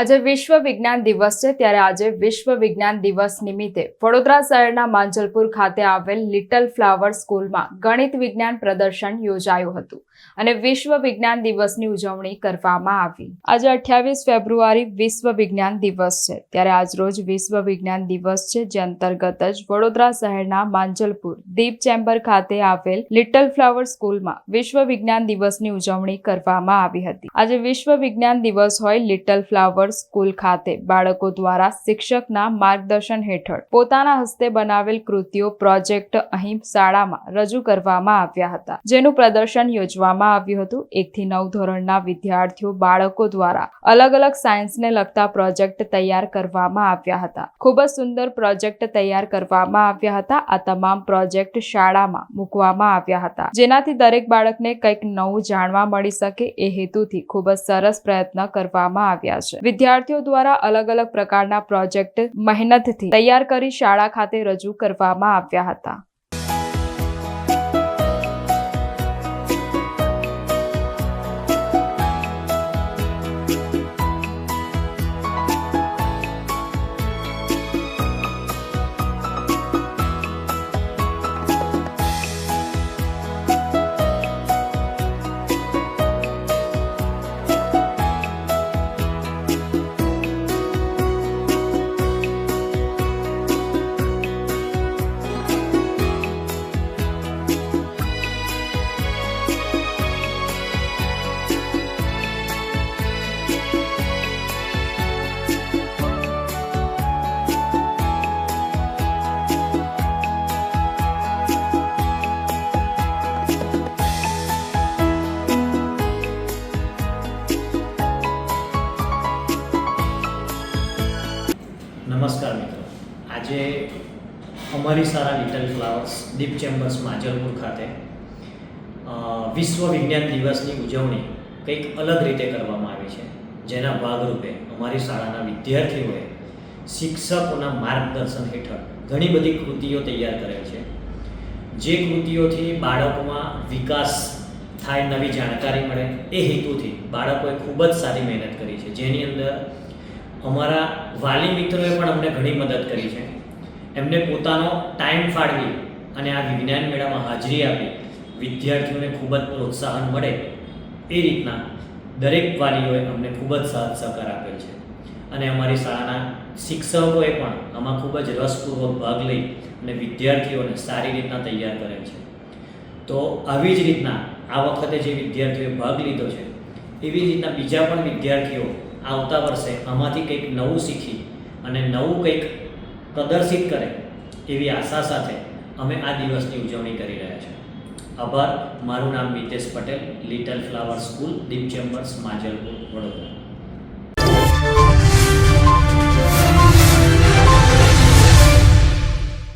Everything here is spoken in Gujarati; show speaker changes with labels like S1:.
S1: આજે વિશ્વ વિજ્ઞાન દિવસ છે, ત્યારે આજે વિશ્વ વિજ્ઞાન દિવસ નિમિત્તે વડોદરા શહેરના માંજલપુર ખાતે આવેલ લિટલ ફ્લાવર સ્કૂલમાં ગણિત વિજ્ઞાન પ્રદર્શન યોજાયું હતું અને વિશ્વ વિજ્ઞાન દિવસની ઉજવણી કરવામાં આવી. આજે અઠ્યાવીસ ફેબ્રુઆરી વિશ્વ વિજ્ઞાન દિવસ છે, ત્યારે આજરોજ વિશ્વ વિજ્ઞાન દિવસ છે, જે અંતર્ગત જ વડોદરા શહેરના માંજલપુર દીપ ચેમ્બર ખાતે આવેલ લિટલ ફ્લાવર સ્કૂલમાં વિશ્વ વિજ્ઞાન દિવસની ઉજવણી કરવામાં આવી હતી. આજે વિશ્વ વિજ્ઞાન દિવસ હોય લિટલ ફ્લાવર સ્કૂલ ખાતે બાળકો દ્વારા શિક્ષકના માર્ગદર્શન હેઠળ પોતાના હસ્તે બનાવેલ કૃતિઓ પ્રોજેક્ટ અહીં શાળામાં રજૂ કરવામાં આવ્યા હતા, જેનું પ્રદર્શન યોજવામાં આવ્યું હતું. એકથી નવ ધોરણના વિદ્યાર્થીઓ બાળકો દ્વારા અલગ અલગ સાયન્સને લગતા પ્રોજેક્ટ તૈયાર કરવામાં આવ્યા હતા. ખૂબ જ સુંદર પ્રોજેક્ટ તૈયાર કરવામાં આવ્યા હતા. આ તમામ પ્રોજેક્ટ શાળામાં મૂકવામાં આવ્યા હતા. જેનાથી દરેક બાળકને કંઈક નવું જાણવા મળી શકે એ હેતુથી ખૂબ જ સરસ પ્રયત્ન કરવામાં આવ્યા છે. વિદ્યાર્થીઓ દ્વારા અલગ અલગ પ્રકારના પ્રોજેક્ટ મહેનતથી તૈયાર કરી શાળા ખાતે રજૂ કરવામાં આવ્યા હતા.
S2: આજે અમારી શાળા Little Flowers Deep Chambers Manjalpur ખાતે વિશ્વ વિજ્ઞાન દિવસની ઉજવણી કંઈક અલગ રીતે કરવામાં આવી છે. જેના ભાગરૂપે અમારી શાળાના વિદ્યાર્થીઓએ શિક્ષકોના માર્ગદર્શન હેઠળ ઘણી બધી કૃતિઓ તૈયાર કરેલ છે. જે કૃતિઓથી બાળકોમાં વિકાસ થાય, નવી જાણકારી મળે એ હેતુથી બાળકોએ ખૂબ જ સારી મહેનત કરી છે. જેની અંદર અમારા વાલી મિત્રોએ પણ અમને ઘણી મદદ કરી છે. એમને પોતાનો ટાઈમ ફાળવી અને આ વિજ્ઞાન મેળામાં હાજરી આપી. વિદ્યાર્થીઓને ખૂબ જ પ્રોત્સાહન મળે એ રીતના દરેક વાલીઓએ અમને ખૂબ જ સાથ સહકાર આપેલ છે. અને અમારી શાળાના શિક્ષકોએ પણ આમાં ખૂબ જ રસપૂર્વક ભાગ લઈ અને વિદ્યાર્થીઓને સારી રીતના તૈયાર કરેલ છે. તો આવી જ રીતના આ વખતે જે વિદ્યાર્થીઓએ ભાગ લીધો છે, એવી જ રીતના બીજા પણ વિદ્યાર્થીઓ આવતા વર્ષે આમાંથી કંઈક નવું શીખી અને નવું કંઈક પ્રદર્શિત કરે એવી આશા સાથે અમે આ દિવસની ઉજવણી કરી રહ્યા છીએ. આભાર. મારું નામ Mitesh Patel Little Flower School Deep Chambers Manjalpur Vadodara.